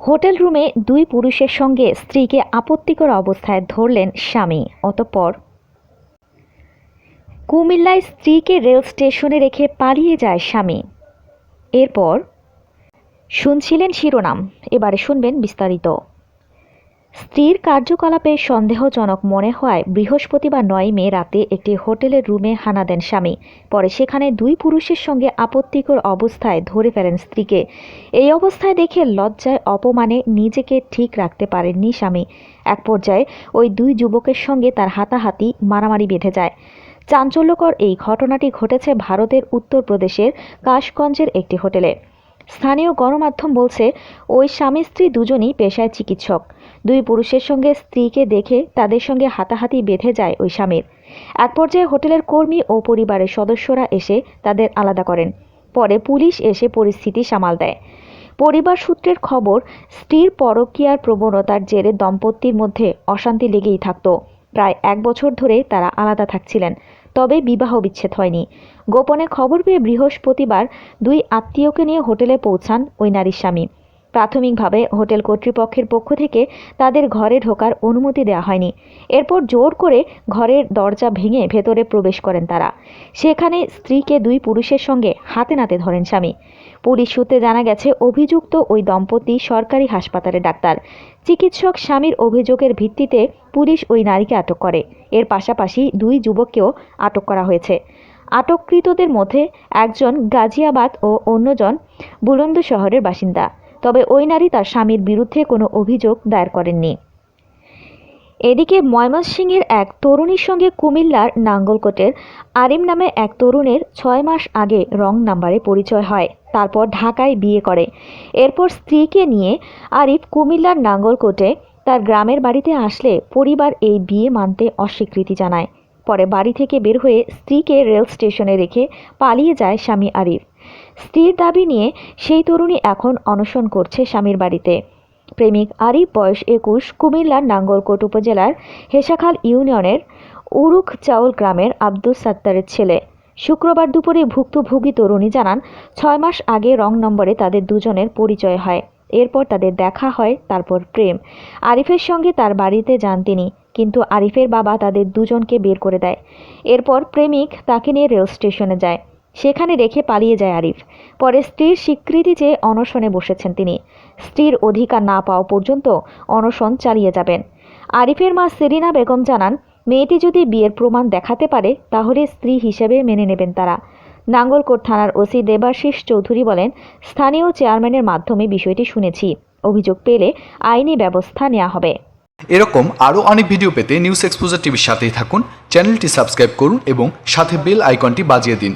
Hotel রুমে দুই পুরুষের সঙ্গে স্ত্রীকে আপত্তিকর অবস্থায় ধরলেন স্বামী, অতঃপর কুমিল্লায় স্ত্রীকে রেল স্টেশনে রেখে পালিয়ে যায় স্বামী। এরপর শুনছিলেন শিরোনাম, এবারে শুনবেন বিস্তারিত। স্ত্রীর কার্যকলাপে সন্দেহজনক মনে হওয়ায় বৃহস্পতিবার নয় মে রাতে একটি হোটেলের রুমে হানা দেন স্বামী। পরে সেখানে দুই পুরুষের সঙ্গে আপত্তিকর অবস্থায় ধরে ফেলেন স্ত্রীকে। এই অবস্থায় দেখে লজ্জায় অপমানে নিজেকে ঠিক রাখতে পারেননি স্বামী। এক পর্যায়ে ওই দুই যুবকের সঙ্গে তার হাতাহাতি, মারামারি বেঁধে যায়। চাঞ্চল্যকর এই ঘটনাটি ঘটেছে ভারতের উত্তরপ্রদেশের কাশগঞ্জের একটি হোটেলে। স্থানীয় গণমাধ্যম বলছে, ওই স্বামী স্ত্রী দুজনই পেশায় চিকিৎসক। দুই পুরুষের সঙ্গে স্ত্রীকে দেখে তাদের সঙ্গে হাতাহাতি বেঁধে যায় ওই স্বামীর। এক পর্যায়ে হোটেলের কর্মী ও পরিবারের সদস্যরা এসে তাদের আলাদা করেন। পরে পুলিশ এসে পরিস্থিতি সামাল দেয়। পরিবার সূত্রের খবর, স্ত্রীর পরকীয়ার প্রবণতার জেরে দম্পতির মধ্যে অশান্তি লেগেই থাকত। প্রায় এক বছর ধরে তারা আলাদা থাকছিলেন। তবে বিবাহ বিচ্ছেদ হয়নি। গোপনে খবর পেয়ে বৃহস্পতিবার দুই আত্মীয়কে নিয়ে হোটেলে পৌঁছান ওই নারীর স্বামী। প্রাথমিকভাবে হোটেল কর্তৃপক্ষের পক্ষ থেকে তাদের ঘরে ঢোকার অনুমতি দেওয়া হয়নি। এরপর জোর করে ঘরের দরজা ভেঙে ভেতরে প্রবেশ করেন তারা। সেখানে স্ত্রীকে দুই পুরুষের সঙ্গে হাতে নাতে ধরেন স্বামী। পুলিশ সূত্রে জানা গেছে, অভিযুক্ত ওই দম্পতি সরকারি হাসপাতালের ডাক্তার। চিকিৎসক স্বামীর অভিযোগের ভিত্তিতে পুলিশ ওই নারীকে আটক করে। এর পাশাপাশি দুই যুবককেও আটক করা হয়েছে। আটককৃতদের মধ্যে একজন গাজিয়াবাদ ও অন্যজন বুলন্দ শহরের বাসিন্দা। তবে ওই নারী তার স্বামীর বিরুদ্ধে কোনো অভিযোগ দায়ের করেননি। এদিকে ময়মনসিংহের এক তরুণীর সঙ্গে কুমিল্লার নাঙ্গলকোটের আরিম নামে এক তরুণের ছয় মাস আগে রং নাম্বারে পরিচয় হয়। তারপর ঢাকায় বিয়ে করে। এরপর স্ত্রীকে নিয়ে আরিফ কুমিল্লার নাঙ্গলকোটে তার গ্রামের বাড়িতে আসলে পরিবার এই বিয়ে মানতে অস্বীকৃতি জানায়। পরে বাড়ি থেকে বের হয়ে স্ত্রীকে রেল স্টেশনে রেখে পালিয়ে যায় স্বামী আরিফ। স্ত্রীর দাবি নিয়ে সেই তরুণী এখন অনশন করছে স্বামীর বাড়িতে। প্রেমিক আরিফ, বয়স একুশ, কুমিল্লার নাঙ্গলকোট উপজেলার হেসাখাল ইউনিয়নের উরুখ চাউল গ্রামের আব্দুস সাত্তারের ছেলে। শুক্রবার দুপুরে ভুক্তভোগী তরুণী জানান, ছয় মাস আগে রং নম্বরে তাদের দুজনের পরিচয় হয়। এরপর তাদের দেখা হয়, তারপর প্রেম। আরিফের সঙ্গে তার বাড়িতে যান তিনি, কিন্তু আরিফের বাবা তাদের দুজনকে বের করে দেয়। এরপর প্রেমিক তাকে নিয়ে রেল স্টেশনে যায়। সেখানে রেখে পালিয়ে যায় আরিফ। পরে স্ত্রীর স্বীকৃতি চেয়ে অনশনে বসেছেন তিনি। স্ত্রীর অধিকার না পাওয়া পর্যন্ত অনশন চালিয়ে যাবেন। আরিফের মা সেরিনা বেগম জানান, মেয়েটি যদি বিয়ের প্রমাণ দেখাতে পারে, তাহলে স্ত্রী হিসেবে মেনে নেবেন তারা। নাঙ্গলকোট থানার ওসি দেবাশিস চৌধুরী বলেন, স্থানীয় চেয়ারম্যানের মাধ্যমে বিষয়টি শুনেছি। অভিযোগ পেলে আইনি ব্যবস্থা নেওয়া হবে। এরকম আরও অনেক ভিডিও পেতে নিউজ এক্সপোজার টিভির সাথেই থাকুন, চ্যানেলটি সাবস্ক্রাইব করুন এবং সাথে বেল আইকনটি বাজিয়ে দিন।